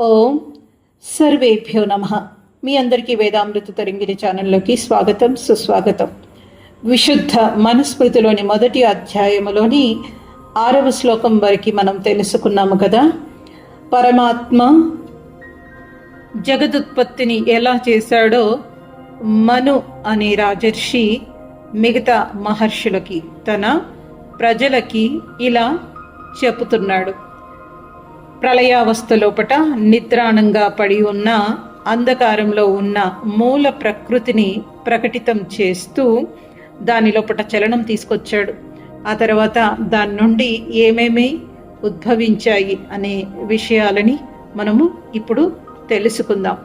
ఓం సర్వేభ్యో నమ. మీ అందరికీ వేదామృత తరింగిన ఛానల్లోకి స్వాగతం సుస్వాగతం. విశుద్ధ మనుస్మృతిలోని మొదటి అధ్యాయములోని ఆరవ శ్లోకం వరకు మనం తెలుసుకున్నాము కదా? పరమాత్మ జగదుత్పత్తిని ఎలా చేశాడో మను అనే రాజర్షి మిగతా మహర్షులకి తన ప్రజలకి ఇలా చెబుతున్నాడు. ప్రళయావస్థ లోపట నిద్రాణంగా పడి ఉన్న అంధకారంలో ఉన్న మూల ప్రకృతిని ప్రకటితం చేస్తూ దాని లోపట చలనం తీసుకొచ్చాడు. ఆ తర్వాత దాని నుండి ఏమేమి ఉద్భవించాయి అనే విషయాలని మనము ఇప్పుడు తెలుసుకుందాం.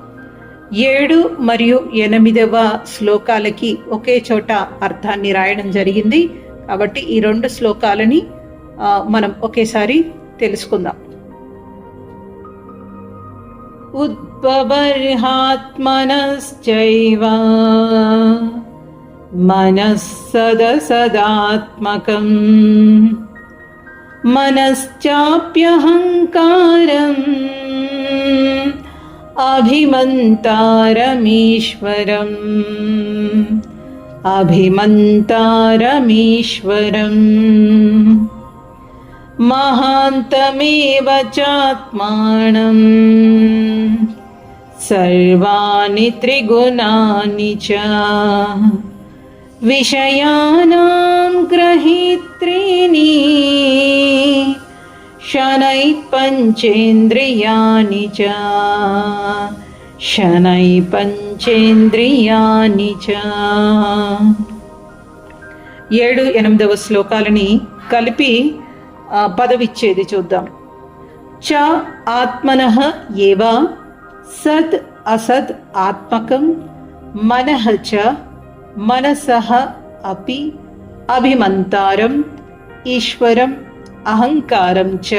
ఏడు మరియు ఎనిమిదవ శ్లోకాలకి ఒకే చోట అర్థాన్ని రాయడం జరిగింది. కాబట్టి ఈ రెండు శ్లోకాలని మనం ఒకేసారి తెలుసుకుందాం. उद्बबर्हात्मनश्चैव मनः सदसदात्मकम् मनश्चाप्यहङ्कारम्। अभिमन्तारमीश्वरम्। अभिमन्तारमीश्वरम् महान्तमेव चात्मानम् सर्वाणि त्रिगुणानि च विषयाणां ग्रहीत्रीणि शनैः पञ्चेन्द्रियाणि च शनैः पञ्चेन्द्रियाणि च ఏడు ఎనిమిదవ శ్లోకాలని కలిపి ఆ, పదవిచ్చేది చూద్దాం. చ ఆత్మన ఏవ సత్ అసత్ ఆత్మకం మనః చ మనసః అపి అభిమంతారం ఈశ్వరం అహంకారం చ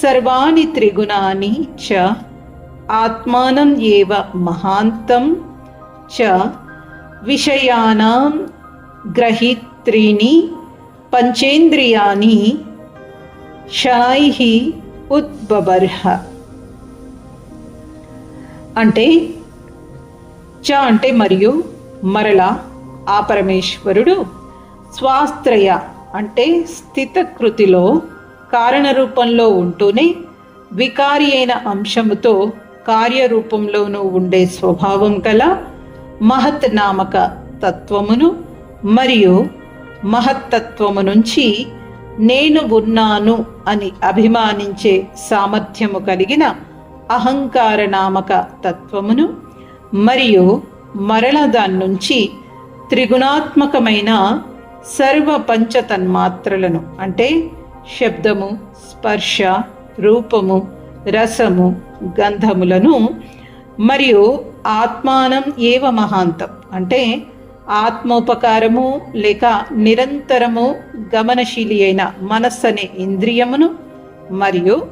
సర్వాణి త్రిగుణాని చ ఆత్మానం ఏవ మహాంతం చ విషయానాం గ్రహీత్రీని పంచేంద్రియాని షాయి ఉద్బబర్హ అంటే చ అంటే మరియు మరలా ఆ పరమేశ్వరుడు స్వాస్త్రయ అంటే స్థితకృతిలో కారణరూపంలో ఉంటూనే వికారి అయిన అంశముతో కార్యరూపంలోనూ ఉండే స్వభావం గల మహత్ నామక తత్వమును మరియు మహత్తత్వము నుంచి నేను ఉన్నాను అని అభిమానించే సామర్థ్యము కలిగిన అహంకార నామక తత్వమును మరియు మరల దాని నుంచి త్రిగుణాత్మకమైన సర్వ పంచతన్మాత్రలను అంటే శబ్దము స్పర్శ రూపము రసము గంధములను మరియు ఆత్మానం ఏవ మహాంతం అంటే ఆత్మోపకారము లేక నిరంతరము గమనశీలి అయిన మనస్సు అనే ఇంద్రియమును మరియు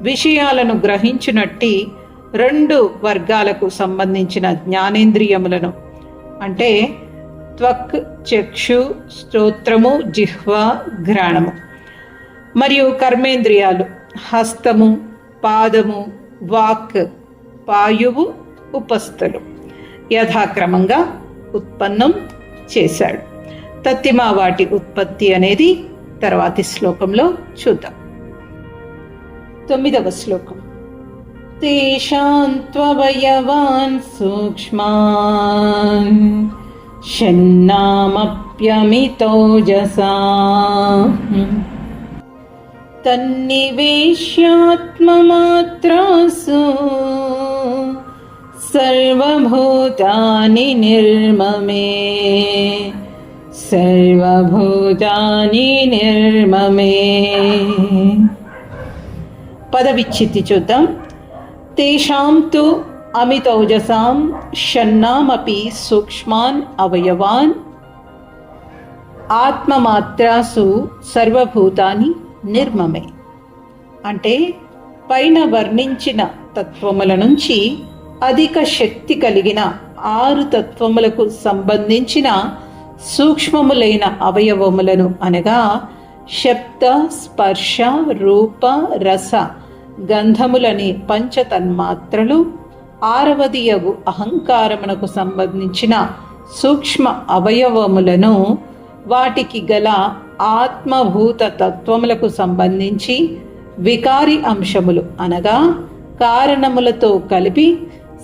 విషయాలను గ్రహించినట్టి రెండు వర్గాలకు సంబంధించిన జ్ఞానేంద్రియములను. అంటే త్వక్ చక్షు స్తోత్రము జిహ్వ ఘ్రాణము. మరియు కర్మేంద్రియాలు హస్తము పాదము వాక్ పాయువు ఉపస్థలు. యథాక్రమంగా ఉత్పన్నం చేశాడు. తత్తిమా వాటి ఉత్పత్తి అనేది తర్వాతి శ్లోకంలో చూద్దాం. తొమ్మిదవ శ్లోకం. తేషాంత్వయవాన్ సూక్ష్మాన్ షన్నామప్యమితోజసా తన్నివేశ్యాత్మమాత్రాసు. सर्वभूतानि निर्ममे सर्वभूतानि निर्ममे పదవిచ్చితి చూద్దాం తేషాం తు అమితౌజసాం షన్నామపి సూక్ష్మాన్ అవయవాన్ ఆత్మమాత్రాసు సర్వభూతాని నిర్మమే అంటే పైన వర్ణించిన తత్వముల నుంచి అధిక శక్తి కలిగిన ఆరు తత్వములకు సంబంధించిన సూక్ష్మములైన అవయవములను అనగా శబ్ద స్పర్శ రూప రస గంధములని పంచతన్మాత్రలు ఆరవదియగు అహంకారమునకు సంబంధించిన సూక్ష్మ అవయవములను వాటికి గల ఆత్మభూత తత్వములకు సంబంధించి వికారి అంశములు అనగా కారణములతో కలిపి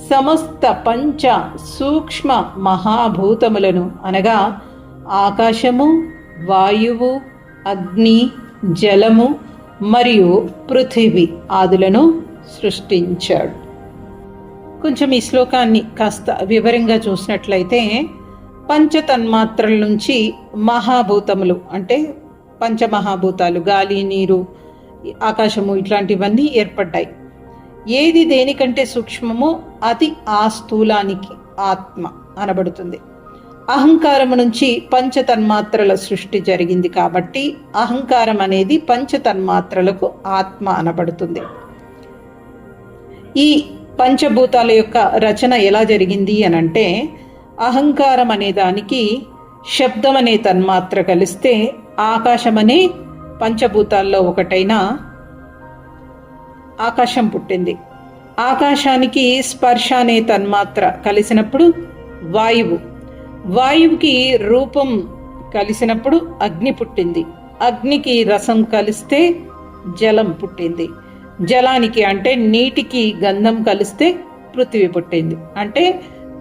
సమస్త పంచ సూక్ష్మ మహాభూతములను అనగా ఆకాశము వాయువు అగ్ని జలము మరియు పృథివీ ఆదులను సృష్టించాడు. కొంచెం ఈ శ్లోకాన్ని కాస్త వివరంగా చూసినట్లయితే పంచతన్మాత్రల నుంచి మహాభూతములు అంటే పంచమహాభూతాలు గాలి నీరు ఆకాశము ఇట్లాంటివన్నీ ఏర్పడ్డాయి. ఏది దేనికంటే సూక్ష్మమో అది ఆ స్థూలానికి ఆత్మ అనబడుతుంది. అహంకారం నుంచి పంచతన్మాత్రల సృష్టి జరిగింది కాబట్టి అహంకారం అనేది పంచతన్మాత్రలకు ఆత్మ అనబడుతుంది. ఈ పంచభూతాల యొక్క రచన ఎలా జరిగింది అనంటే అహంకారం అనే దానికి శబ్దం అనే తన్మాత్ర కలిస్తే ఆకాశమనే పంచభూతాల్లో ఒకటైన ఆకాశం పుట్టింది. ఆకాశానికి స్పర్శ అనే తన్మాత్ర కలిసినప్పుడు వాయువు. వాయువుకి రూపం కలిసినప్పుడు అగ్ని పుట్టింది. అగ్నికి రసం కలిస్తే జలం పుట్టింది. జలానికి అంటే నీటికి గంధం కలిస్తే పృథివీ పుట్టింది. అంటే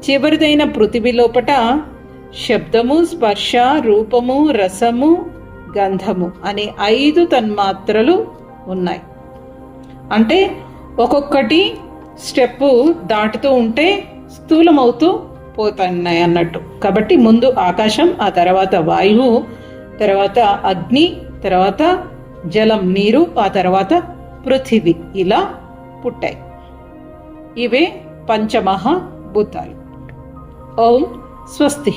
చివరిదైన పృథివీ లోపట శబ్దము స్పర్శ రూపము రసము గంధము అనే ఐదు తన్మాత్రలు ఉన్నాయి. అంటే ఒక్కొక్కటి స్టెప్పు దాటుతూ ఉంటే స్థూలమవుతూ పోతున్నాయి అన్నట్టు. కాబట్టి ముందు ఆకాశం ఆ తర్వాత వాయువు తర్వాత అగ్ని తర్వాత జలం నీరు ఆ తర్వాత పృథివీ ఇలా పుట్టాయి. ఇవే పంచమహాభూతాలు. ఓం స్వస్తి.